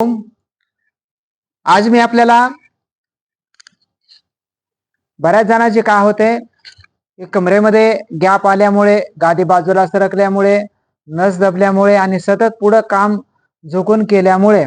आज मी आपल्याला बऱ्याच जणांचे काय होते कमरेमध्ये गॅप आल्यामुळे गादी बाजूला सरकल्यामुळे नस दबल्यामुळे आणि सतत पुढं काम झुकून केल्यामुळे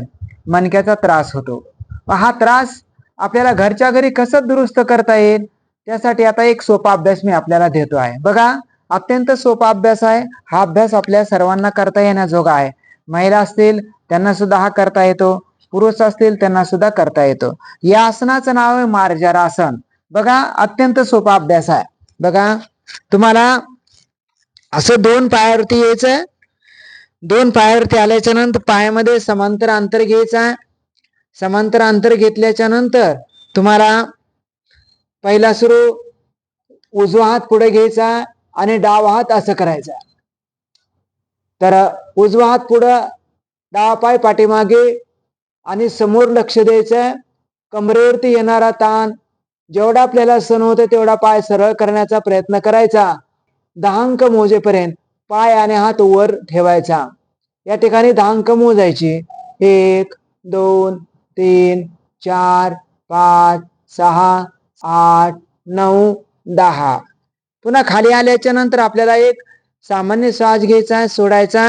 मणक्याचा त्रास होतो. हा त्रास आपल्याला घरच्या घरी कसं दुरुस्त करता येईल त्यासाठी आता एक सोपा अभ्यास मी आपल्याला देतो आहे. बघा अत्यंत सोपा अभ्यास आहे. हा अभ्यास आपल्या सर्वांना करता येण्याजोगा आहे. महिला असतील त्यांना सुद्धा हा करता येतो. पुरुष असतील त्यांना सुद्धा करता येतो. या आसनाचं नाव आहे मार्जारासन. बघा अत्यंत सोपा अभ्यास आहे. बघा तुम्हाला असं दोन पायावरती यायचं दोन पायावरती आल्याच्यानंतर पायामध्ये समांतर अंतर घ्यायचं आहे. समांतर अंतर घेतल्याच्या नंतर तुम्हाला पहिला सुरू उजवा हात पुढे घ्यायचा आणि डावा हात असं करायचा तर उजवा हात पुढं डावा पाय पाठीमागे आणि समोर लक्ष द्यायचं कमरेवरती येणारा ताण जेवढा आपल्याला सण होतं तेवढा पाय सरळ करण्याचा प्रयत्न करायचा. दहांक मोजेपर्यंत पाय आणि हात वर ठेवायचा. या ठिकाणी दहांक मोजायची. एक दोन तीन चार पाच सहा आठ नऊ दहा. पुन्हा खाली आल्याच्यानंतर आपल्याला एक सामान्य श्वास घ्यायचा सोडायचा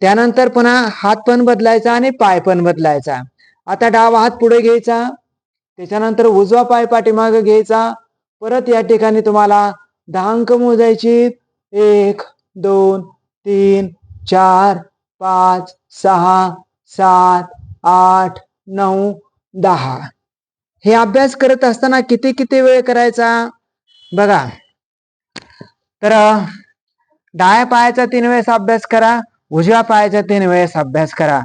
त्यानंतर पुन्हा हात पण बदलायचा आणि पाय पण बदलायचा. आता डावा हात पुढे घ्यायचा त्याच्यानंतर उजवा पाय पाठीमागे घ्यायचा. परत या ठिकाणी तुम्हाला दहा अंक मोजायची. एक दोन तीन चार पाच सहा सात आठ नऊ दहा. हे अभ्यास करत असताना किती किती वेळ करायचा? बघा. तर डाळ्या डाव्या पायाचा तीन वेळेस अभ्यास करा उजव्या पायाचा तीन वेळेस अभ्यास करा.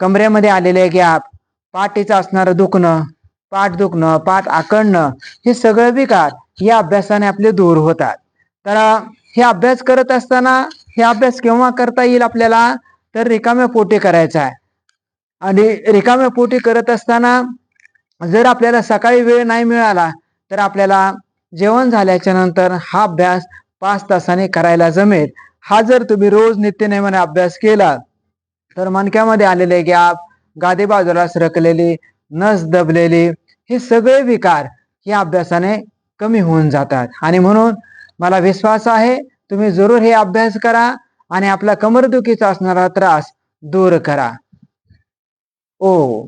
कमरेमध्ये आलेले गॅप पाठीचं असणारं दुखणं पाठ दुखणं पाठ आकडणं हे सगळं विकार या अभ्यासाने आपले दूर होतात. तर हे अभ्यास करत असताना हे अभ्यास केव्हा करता येईल आपल्याला? तर रिकाम्या पोटी करायचा आहे. आणि रिकाम्या पोटी करत असताना जर आपल्याला सकाळी वेळ नाही मिळाला तर आपल्याला जेवण झाल्याच्यानंतर हा अभ्यास पाच तासाने करायला जमेल. हा जर तुम्ही रोज नित्यनेमाने अभ्यास केला तर मणक्यामध्ये आलेले गॅप गादी बाजूला सरकलेली नस दबलेली हे सगळे विकार या अभ्यासाने कमी होऊन जातात. आणि म्हणून मला विश्वास आहे तुम्ही जरूर हे अभ्यास करा आणि आपला कमरदुखीचा असणारा त्रास दूर करा. ओ.